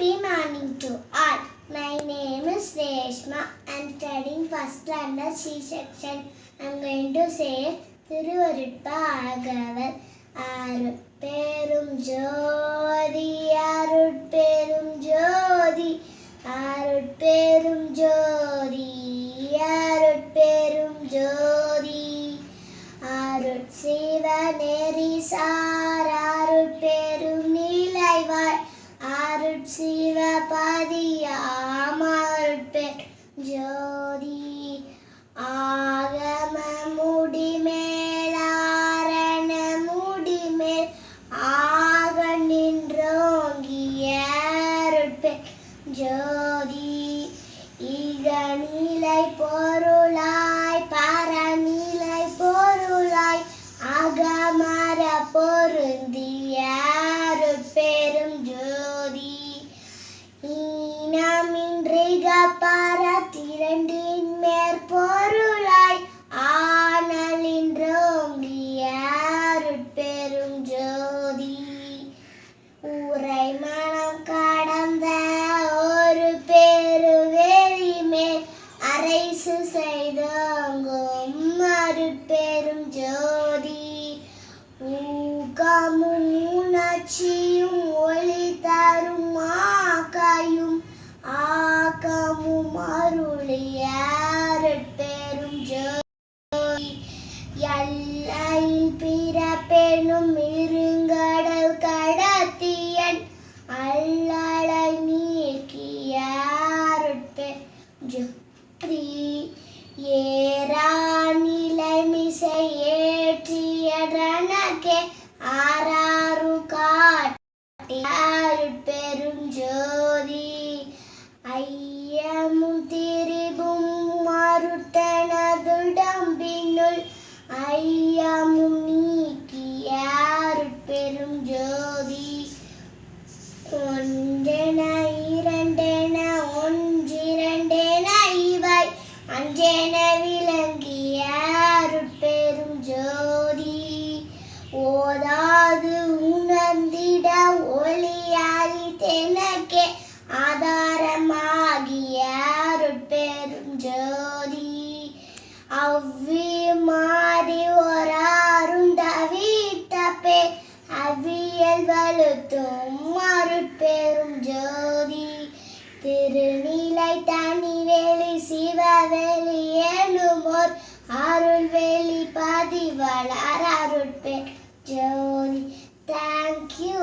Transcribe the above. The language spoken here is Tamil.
Happy morning to all. My name is Reshma. I'm studying first standard C section. I'm going to say திருவருட்பாகவர் அருட்பெரும் ஜோதி அருட்பெரும் ஜோதி அருட்பெரும் ஜோதி அருட்பெரும் ஜோதி அருட் siva நெறி அருட் சிவபதியாம் ஜோதி ஆகம முடிமேலாரண முடிமேல் ஆக நின்றோங்கிய ஜோதி இகநிலை பொருளாய் பரநிலை பொருளாய் அகமர பொருந்தி உணர்ச்சியும் ஒளி தரும் ஆக்கையும் ஆக்கமும் அருளிய அருட்பெரும் ஜோதி. எல்லையில் பிறப்பெனும் இருங்கடல் கடத்தியன் அல்லலை நீக்கிய ஏறா நிலை மிசை ஏற்றிய ஏற்றியதனக்கே ஆரா ஜோதி. அவ்வி மாறி ஒராரும் தவித்தப்பே அவ்வியல் வலுத்தும் அருட்பெரும் ஜோதி. திருநிலை தனி தனிவெளி சிவவெளி அருள் அருள்வெளி பதிவளர் அருட்பெரும் ஜோதி. தேங்க்யூ